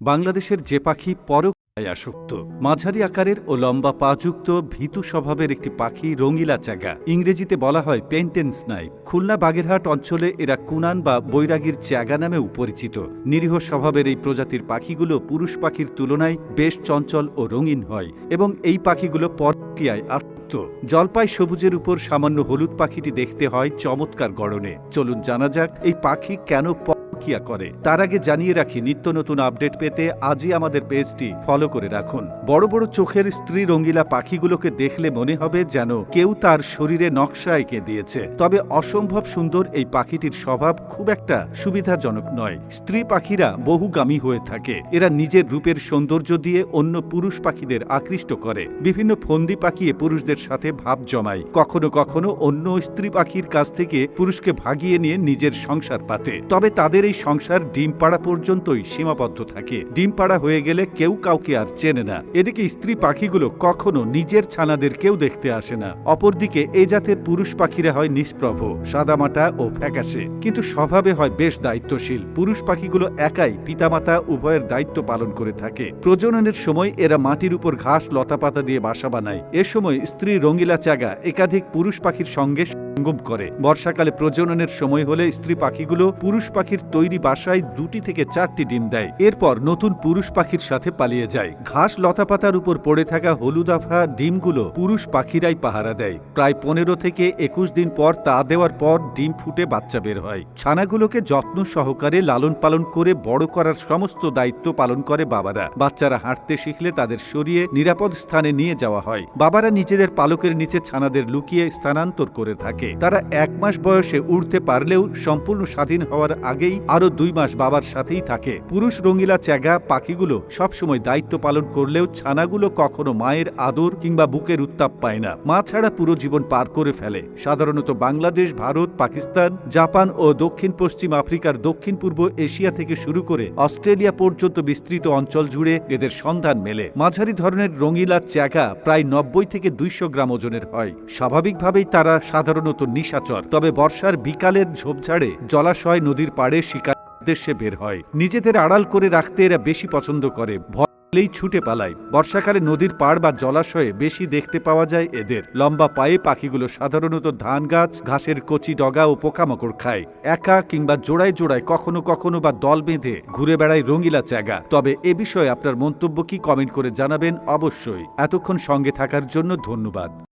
বাংলাদেশের যে পাখি পরকায় আসক্ত, মাঝারি আকারের ও লম্বা পাযুক্ত, ভীতু স্বভাবের একটি পাখি রঙিলা চাগা। ইংরেজিতে বলা হয় পেন্টেন স্নাইপ খুলনা বাগেরহাট অঞ্চলে এরা কুনান বা বৈরাগীর চ্যাগা নামেও পরিচিত। নিরীহ স্বভাবের এই প্রজাতির পাখিগুলো পুরুষ পাখির তুলনায় বেশ চঞ্চল ও রঙিন হয় এবং এই পাখিগুলো পরকীয়ায় আসক্ত। জলপাই সবুজের উপর সামান্য হলুদ পাখিটি দেখতে হয় চমৎকার গড়নে। চলুন জানা যাক এই পাখি কেন পরকীয়া করে। তার আগে জানিয়ে রাখি, নিত্য নতুন আপডেট পেতে আজই আমাদের পেজটি ফলো করে রাখুন। বড় বড় চোখের স্ত্রী রঙ্গিলা পাখিগুলোকে দেখলে মনে হবে যেন কেউ তার শরীরে নকশা এঁকে দিয়েছে। তবে অসম্ভব সুন্দর এই পাখিটির স্বভাব খুব একটা সুবিধাজনক নয়। স্ত্রী পাখিরা বহুগামী হয়ে থাকে। এরা নিজের রূপের সৌন্দর্য দিয়ে অন্য পুরুষ পাখিদের আকৃষ্ট করে। বিভিন্ন ফন্দি পাকিয়ে পুরুষদের সাথে ভাব জমায়। কখনো কখনো অন্য স্ত্রী পাখির কাছ থেকে পুরুষকে ভাগিয়ে নিয়ে নিজের সংসার পাতে। তবে তাদের এই সংসার ডিম পাড়া পর্যন্তই সীমাবদ্ধ থাকে। ডিম পাড়া হয়ে গেলে কেউ কাউকে আর চেনে না। এদিকে স্ত্রী পাখিগুলো কখনো নিজের ছানাদের কেউ দেখতে আসে না। অপরদিকে এ জাতের পুরুষ পাখিরা হয় নিষ্প্রভ, সাদামাটা ও ফ্যাকাশে। কিন্তু স্বভাবে হয় বেশ দায়িত্বশীল। পুরুষ পাখিগুলো একাই পিতামাতা উভয়ের দায়িত্ব পালন করে থাকে। প্রজননের সময় এরা মাটির উপর ঘাস, লতাপাতা দিয়ে বাসা বানায়। এ সময় স্ত্রী রঙিলা চাগা একাধিক পুরুষ পাখির সঙ্গে সঙ্গম করে। বর্ষাকালে প্রজননের সময় হলে স্ত্রী পাখিগুলো পুরুষ পাখির তৈরি বাসায় দুটি থেকে চারটি ডিম দেয়। এরপর নতুন পুরুষ পাখির সাথে পালিয়ে যায়। ঘাস লতাপাতার উপর পড়ে থাকা হলুদাফা ডিমগুলো পুরুষ পাখিরাই পাহারা দেয়। প্রায় পনেরো থেকে একুশ দিন পর তা দেওয়ার পর ডিম ফুটে বাচ্চা বের হয়। ছানাগুলোকে যত্ন সহকারে লালন পালন করে বড় করার সমস্ত দায়িত্ব পালন করে বাবারা। বাচ্চারা হাঁটতে শিখলে তাদের সরিয়ে নিরাপদ স্থানে নিয়ে যাওয়া হয়। বাবারা নিজেদের পালকের নিচে ছানাদের লুকিয়ে স্থানান্তর করে থাকে। তারা এক মাস বয়সে উড়তে পারলেও সম্পূর্ণ স্বাধীন হওয়ার আগেই আরও দুই মাস বাবার সাথেই থাকে। পুরুষ রঙিলা চ্যাগা পাখিগুলো সবসময় দায়িত্ব পালন করলেও ছানাগুলো কখনো মায়ের আদর কিংবা বুকের উত্তাপ পায় না। মা ছাড়া পুরো জীবন পার করে ফেলে। সাধারণত বাংলাদেশ, ভারত, পাকিস্তান, জাপান ও দক্ষিণ পশ্চিম আফ্রিকার দক্ষিণ পূর্ব এশিয়া থেকে শুরু করে অস্ট্রেলিয়া পর্যন্ত বিস্তৃত অঞ্চল জুড়ে এদের সন্ধান মেলে। মাঝারি ধরনের রঙিলা চ্যাগা প্রায় নব্বই থেকে দুইশো গ্রাম ওজনের হয়। স্বাভাবিকভাবেই তারা সাধারণত নিশাচর। তবে বর্ষার বিকালের ঝোপঝাড়ে জলাশয় নদীর পাড়ে শিকার উদ্দেশ্যে বের হয়। নিজেদের আড়াল করে রাখতে এরা বেশি পছন্দ করে। ভয়লেই ছুটে পালায়। বর্ষাকালে নদীর পাড় বা জলাশয়ে বেশি দেখতে পাওয়া যায় এদের। লম্বা পায়ে পাখিগুলো সাধারণত ধান গাছ, ঘাসের কচি ডগা ও পোকামাকড় খায়। একা কিংবা জোড়ায় জোড়ায় কখনো কখনো বা দল বেঁধে ঘুরে বেড়ায় রঙিলা চ্যাগা। তবে এ বিষয়ে আপনার মন্তব্য কি কমেন্ট করে জানাবেন অবশ্যই। এতক্ষণ সঙ্গে থাকার জন্য ধন্যবাদ।